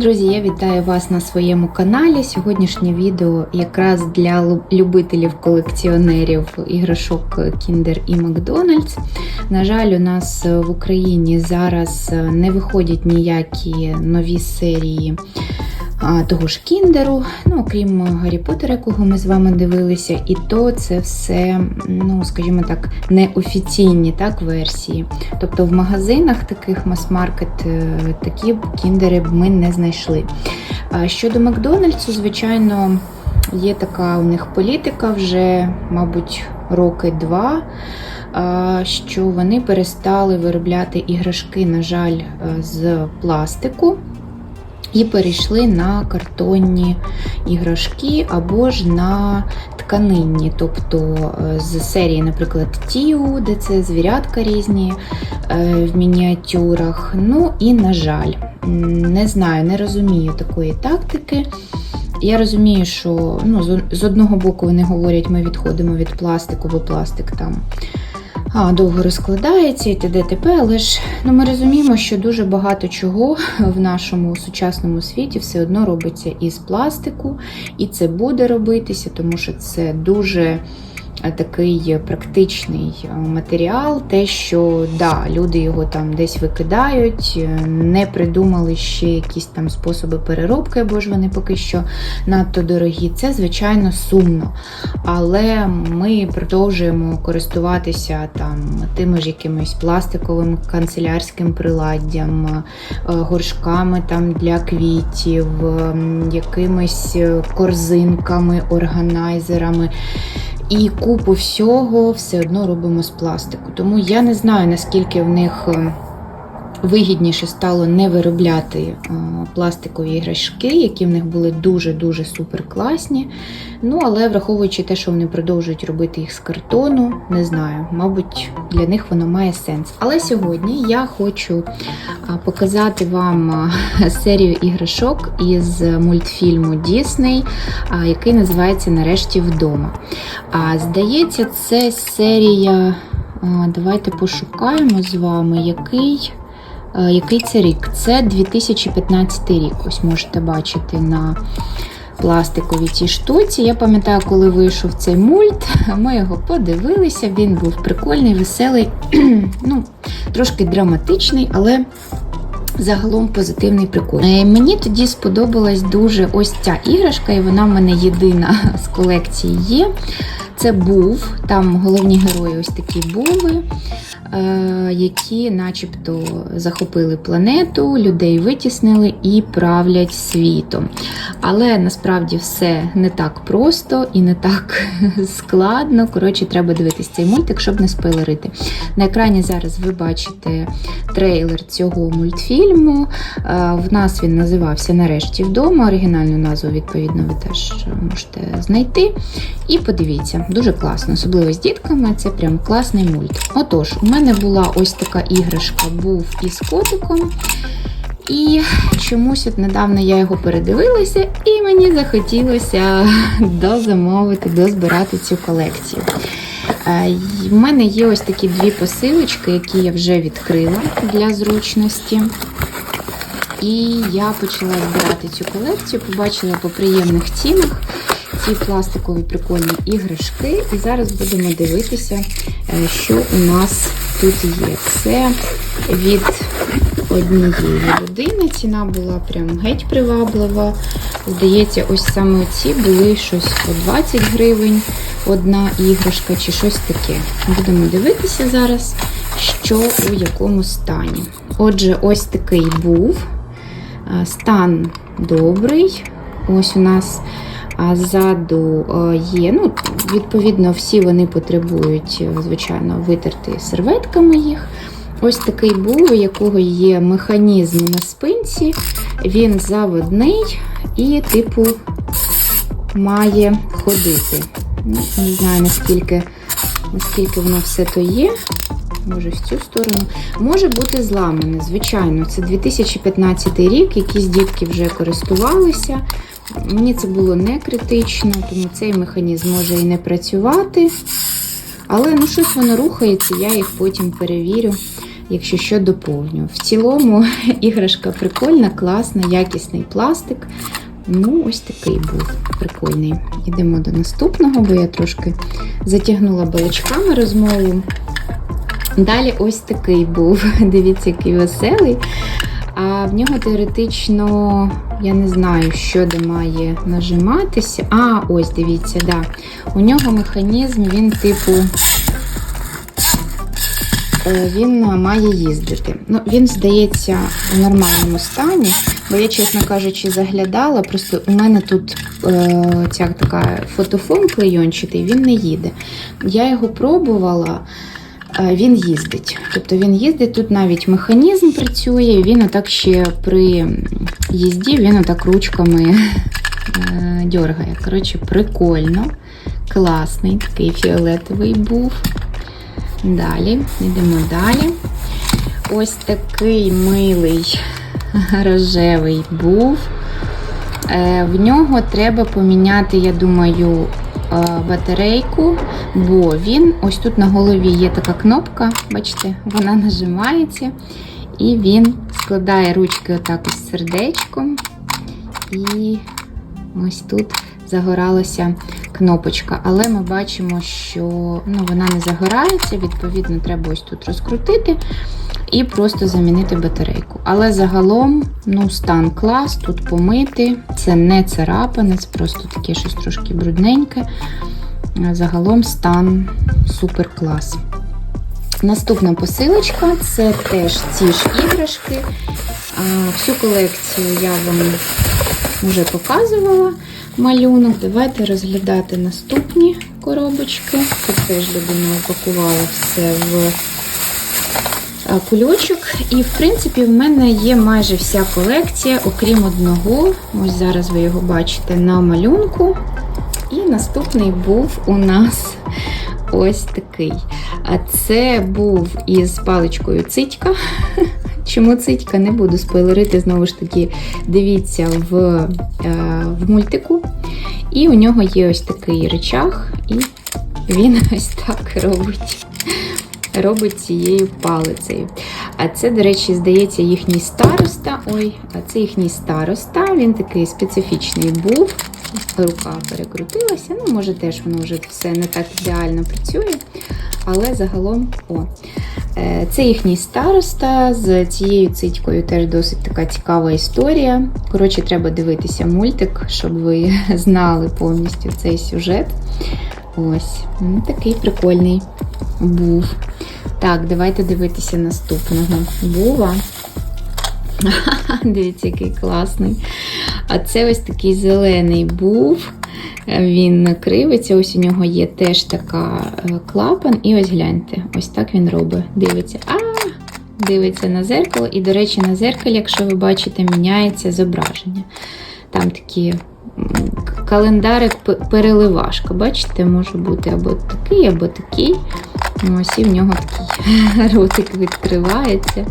Друзі, я вітаю вас на своєму каналі. Сьогоднішнє відео якраз для любителів колекціонерів іграшок Kinder і McDonald's. На жаль, у нас в Україні зараз не виходять ніякі нові серії того ж Кіндеру, ну окрім Гаррі Поттера, якого ми з вами дивилися, і то це все, ну скажімо так, неофіційні так, версії. Тобто в магазинах таких мас-маркет е, такі кіндери б ми не знайшли. Щодо Макдональдсу, звичайно, є така у них політика вже, мабуть, роки два. Що вони перестали виробляти іграшки, на жаль, е, з пластику і перейшли на картонні іграшки або ж на тканинні, тобто е, з серії, наприклад, Тіу, де це звірятка різні е, в мініатюрах. Ну і, на жаль, не знаю, не розумію такої тактики. Я розумію, що ну, з- одного боку вони говорять, ми відходимо від пластику, бо пластик там а, довго розкладається і т.д. т.п. Але ж ну, ми розуміємо, що дуже багато чого в нашому сучасному світі все одно робиться із пластику, і це буде робитися, тому що це дуже такий практичний е, матеріал. Те, що да, люди його там десь викидають, е, не придумали ще якісь там способи переробки, або ж вони поки що надто дорогі. Це, звичайно, сумно. Але ми продовжуємо користуватися там тими ж якимось пластиковим канцелярським приладдям, е, горшками там для квітів, якимись корзинками, органайзерами. І купу всього все одно робимо з пластику. Тому я не знаю, наскільки в них е, вигідніше стало не виробляти е, пластикові іграшки, які в них були дуже-дуже супер класні. Ну, але враховуючи те, що вони продовжують робити їх з картону, не знаю, мабуть, для них воно має сенс. Але сьогодні я хочу показати вам серію іграшок із мультфільму Дісней, який називається Нарешті вдома. А, Здається, це серія. Давайте пошукаємо з вами, який. Е, Який це рік? Це 2015 рік. Ось можете бачити на пластиковій цій штуці. Я пам'ятаю, коли вийшов цей мульт, ми його подивилися. Він був прикольний, веселий, ну, трошки драматичний, але. Загалом позитивний прикольний. Е, Мені тоді сподобалась дуже ось ця іграшка, і вона в мене єдина з колекції є. Це був, там головні герої ось такі були, які начебто захопили планету, людей витіснили і правлять світом. Але насправді все не так просто і не так складно. Коротше, треба дивитись цей мультик, щоб не спойлерити. На екрані зараз ви бачите трейлер цього мультфільму. Е, В нас він називався Нарешті вдома. Оригінальну назву, відповідно, ви теж можете знайти. І подивіться, дуже класно, особливо з дітками. Це прям класний мульт. Отож, у мене була ось така іграшка, був із котиком. І чомусь от недавно я його передивилася, і мені захотілося дозамовити, дозбирати цю колекцію. Е, й- В мене є ось такі дві посилочки, які я вже відкрила для зручності. І я почала збирати цю колекцію, побачила по приємних цінах ці пластикові прикольні іграшки. І зараз будемо дивитися, е, що у нас тут є. Це від однієї людини. Ціна була прям геть приваблива. Здається, ось саме ці були щось по 20 гривень, одна іграшка чи щось таке. Будемо дивитися зараз, що у якому стані. Отже, ось такий був. Е, Стан добрий. Ось у нас а ззаду е, є. Ну, відповідно, всі вони потребують, е, звичайно, витерти серветками їх. Ось такий був, у якого є механізм на спинці. Він заводний і, типу, має ходити. Ну, не знаю, наскільки, наскільки воно все то є. Може, в цю сторону. Може бути зламане, звичайно. Це 2015 рік, якісь дітки вже користувалися. Мені це було не критично, тому цей механізм може і не працювати. Але ну щось воно рухається, я їх потім перевірю. якщо що, доповню. В цілому іграшка прикольна, класна, якісний пластик. Ну, ось такий був прикольний. Йдемо до наступного, бо я трошки затягнула балачками розмову. Далі ось такий був. Дивіться, який веселий. А в нього теоретично, я не знаю, що де має нажиматися. А, ось дивіться, да. У нього механізм, він типу. е, Він має їздити. Ну, він здається у нормальному стані, бо я, чесно кажучи, заглядала. Просто у мене тут е, ця така фотофон клейончатий, він не їде. Я його пробувала. Він їздить. Тобто він їздить, тут навіть механізм працює, він отак ще при їзді він отак ручками е, дьоргає. Коротше, прикольно, класний, такий фіолетовий був. Далі, йдемо далі. Ось такий милий рожевий був. Е, В нього треба поміняти, я думаю, батарейку, бо він ось тут на голові є така кнопка, бачите, вона нажимається, і він складає ручки отак із сердечком. І ось тут загоралася кнопочка. Але ми бачимо, що ну, вона не загорається, відповідно, треба ось тут розкрутити і просто замінити батарейку. Але загалом, ну, стан клас, тут помити. Це не царапане, це просто таке щось трошки брудненьке. Загалом стан супер клас. Наступна посилочка це теж ці ж іграшки. Всю колекцію я вам вже показувала малюнок. Давайте розглядати наступні коробочки. Тут теж людина упакувала все в кульочок. І, в принципі, в мене є майже вся колекція, окрім одного. Ось зараз ви його бачите на малюнку. І наступний був у нас ось такий. А це був із паличкою цитька. Чому цитька? Не буду спойлерити, знову ж таки, дивіться в, е, в мультику. І у нього є ось такий речах, і він ось так робить. Робить цією палицею. А це, до речі, здається, їхній староста. Ой, а це їхній староста. Він такий специфічний був. Рука перекрутилася. Ну, може, теж воно вже все не так ідеально працює. Але загалом, о, е, це їхній староста. З цією цитькою теж досить така цікава історія. Коротше, треба дивитися мультик, щоб ви знали повністю цей сюжет. Ось, ну, такий прикольний був. Так, давайте дивитися наступного. Бува. Дивіться, який класний. А це ось такий зелений був. Він кривиться, ось у нього є теж така е, клапан. І ось гляньте, ось так він робить. Дивиться. А! Дивиться на зеркало. І, до речі, на зеркалі, якщо ви бачите, міняється зображення. Там такі календарик переливашка. Бачите, може бути або такий, або такий. Ось і в нього такий ротик відкривається.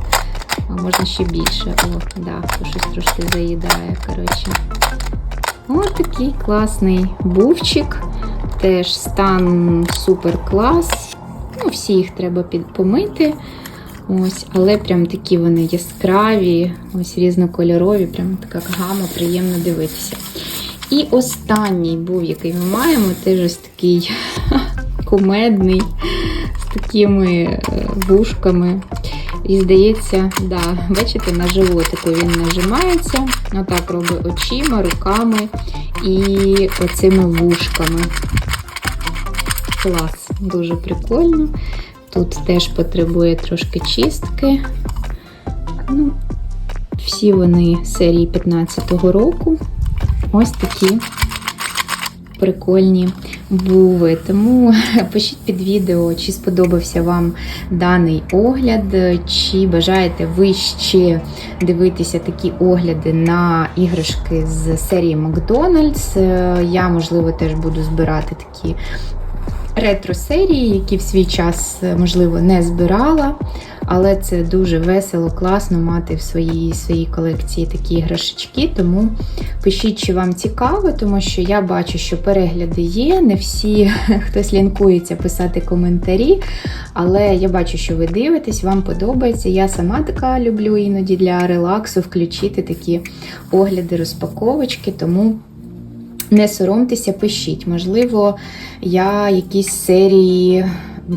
А можна ще більше. О, да, то щось трошки заїдає. Коротше. Ось такий класний бувчик. Теж стан супер клас. Ну, всі їх треба помити. Ось, але прям такі вони яскраві, ось різнокольорові, прям така гама, приємно дивитися. І останній був, який ми маємо, теж ось такий кумедний, з такими е, вушками. І здається, да, бачите, на животику він нажимається, отак робить очима, руками і оцими вушками. Клас, дуже прикольно. Тут теж потребує трошки чистки. Ну, всі вони серії 15-го року. Ось такі прикольні були. Тому пишіть під відео, чи сподобався вам даний огляд, чи бажаєте ви ще дивитися такі огляди на іграшки з серії Макдональдс. Я, можливо, теж буду збирати такі ретро-серії, які в свій час, можливо, не збирала. Але це дуже весело, класно мати в своїй своїй колекції такі іграшечки. Тому пишіть, чи вам цікаво, тому що я бачу, що перегляди є. Не всі хтось лінкується писати коментарі. Але я бачу, що ви дивитесь, вам подобається. Я сама така люблю іноді для релаксу включити такі огляди, розпаковочки, тому. Не соромтеся, пишіть. Можливо, я якісь серії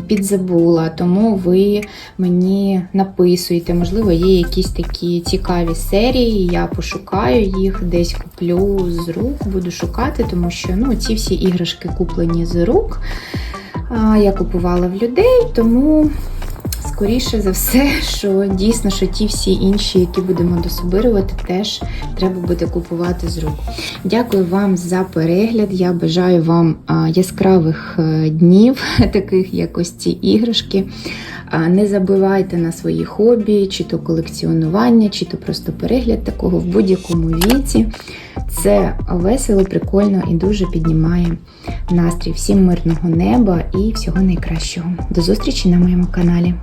підзабула, тому ви мені написуєте. Можливо, є якісь такі цікаві серії. Я пошукаю їх, десь куплю з рук, буду шукати, тому що ну, ці всі іграшки куплені з рук. Я купувала в людей, тому. Скоріше за все, що дійсно, що ті всі інші, які будемо дособирувати, теж треба буде купувати з рук. Дякую вам за перегляд. Я бажаю вам яскравих е, днів, таких як ось ці іграшки. Не забивайте на свої хобі, чи то колекціонування, чи то просто перегляд такого в будь-якому віці. Це весело, прикольно і дуже піднімає настрій. Всім мирного неба і всього найкращого. До зустрічі на моєму каналі.